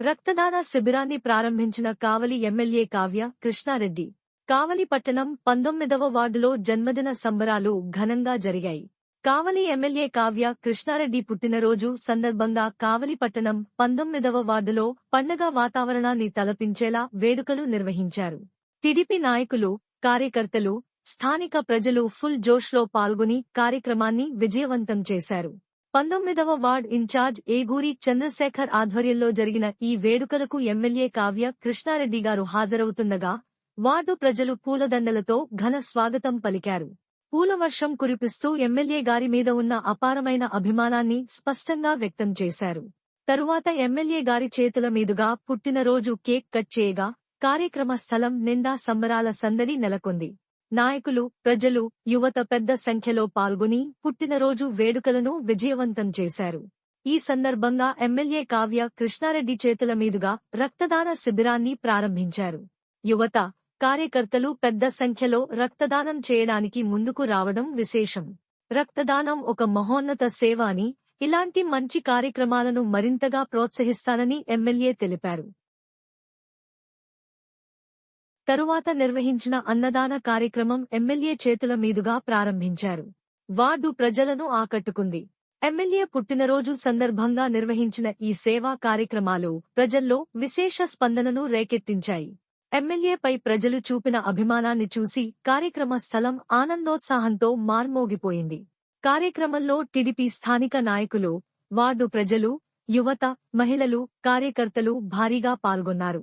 రక్తదాన శిబిరాన్ని ప్రారంభించిన కావలి ఎమ్మెల్యే కావ్య కృష్ణారెడ్డి. కావలి పట్టణం పంతొమ్మిదవ వార్డులో జన్మదిన సంబరాలు ఘనంగా జరిగాయి. కావలి ఎమ్మెల్యే కావ్య కృష్ణారెడ్డి పుట్టినరోజు సందర్భంగా కావలి పట్టణం పంతొమ్మిదవ వార్డులో పండగ వాతావరణాన్ని తలపించేలా వేడుకలు నిర్వహించారు. టిడిపి నాయకులు కార్యకర్తలు స్థానిక ప్రజలు ఫుల్ జోష్లో పాల్గొని కార్యక్రమాన్ని విజయవంతం చేశారు. పంతొమ్మిదవ వార్డ్ ఇన్ఛార్జ్ ఏగూరి చంద్రశేఖర్ ఆధ్వర్యంలో జరిగిన ఈ వేడుకలకు ఎమ్మెల్యే కావ్య కృష్ణారెడ్డి గారు హాజరవుతుండగా వార్డు ప్రజలు పూలదండలతో ఘన స్వాగతం పలికారు. పూలవర్షం కురిపిస్తూ ఎమ్మెల్యే గారి మీద ఉన్న అపారమైన అభిమానాన్ని స్పష్టంగా వ్యక్తం చేశారు. తరువాత ఎమ్మెల్యే గారి చేతుల మీదుగా పుట్టినరోజు కేక్ కట్ చేయగా కార్యక్రమ స్థలం నిండా సంబరాల సందడి నెలకొంది. నాయకులు ప్రజలు యువత పెద్ద సంఖ్యలో పాల్గొని పుట్టినరోజు వేడుకలను విజయవంతం చేశారు. ఈ సందర్భంగా ఎమ్మెల్యే కావ్య కృష్ణారెడ్డి చేతుల మీదుగా రక్తదాన శిబిరాన్ని ప్రారంభించారు. యువత కార్యకర్తలు పెద్ద సంఖ్యలో రక్తదానం చేయడానికి ముందుకు రావడం విశేషం. రక్తదానం ఒక మహోన్నత సేవ అని ఇలాంటి మంచి కార్యక్రమాలను మరింతగా ప్రోత్సహిస్తానని ఎమ్మెల్యే తెలిపారు. తరువాత నిర్వహించిన అన్నదాన కార్యక్రమం ఎమ్మెల్యే చేతుల మీదుగా ప్రారంభించారు. వార్డు ప్రజలను ఆకట్టుకుంది. ఎమ్మెల్యే పుట్టినరోజు సందర్భంగా నిర్వహించిన ఈ సేవా కార్యక్రమాలు ప్రజల్లో విశేష స్పందనను రేకెత్తించాయి. ఎమ్మెల్యేపై ప్రజలు చూపిన అభిమానాన్ని చూసి కార్యక్రమ స్థలం ఆనందోత్సాహంతో మార్మోగిపోయింది. కార్యక్రమంలో టిడిపి స్థానిక నాయకులు వార్డు ప్రజలు యువత మహిళలు కార్యకర్తలు భారీగా పాల్గొన్నారు.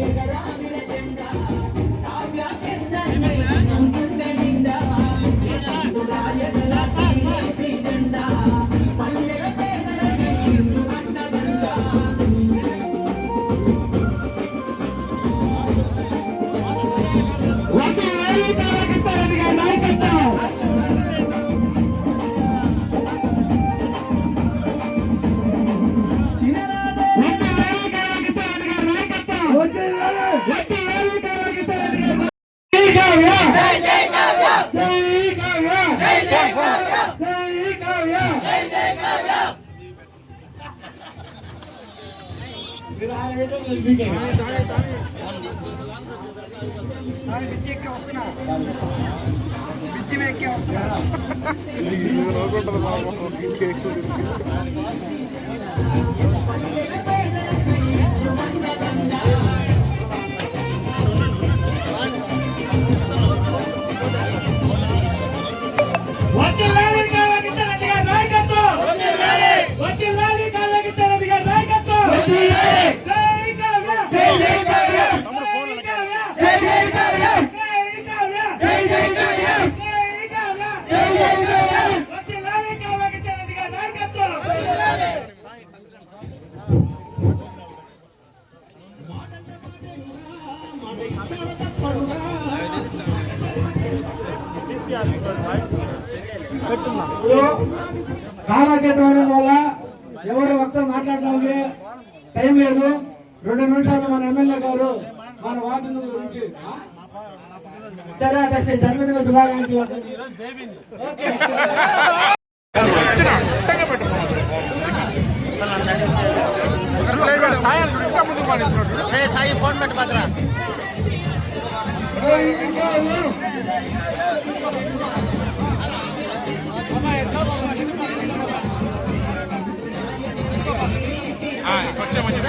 బిజ్జి ఎక్కి వస్తున్నా. బిజ్జి ఎక్కి వస్తున్నా. కాలాతీతం వల్ల ఎవరు వక్త మాట్లాడడానికి టైం లేదు రెండు నిమిషాలు మన ఎమ్మెల్యే గారు మన వార్డు గురించి? సరే అదే జన్మదిన శుభాకాంక్షలు ఓకే. ఏయ్, ఇంకా ఉన్నారు.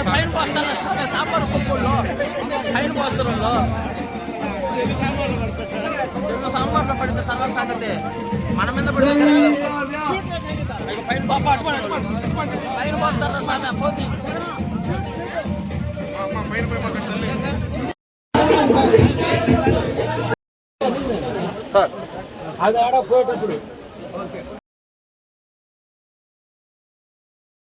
పైన పోస్తారు సాంబార్ పప్పుల్లో పైన పోస్తారు సాంబార్లో పడితే తర్వాత సంగతి మన మీద పడితే పైన పాప పైన పోస్తారు సామె పోతే அதோட போயிட்டு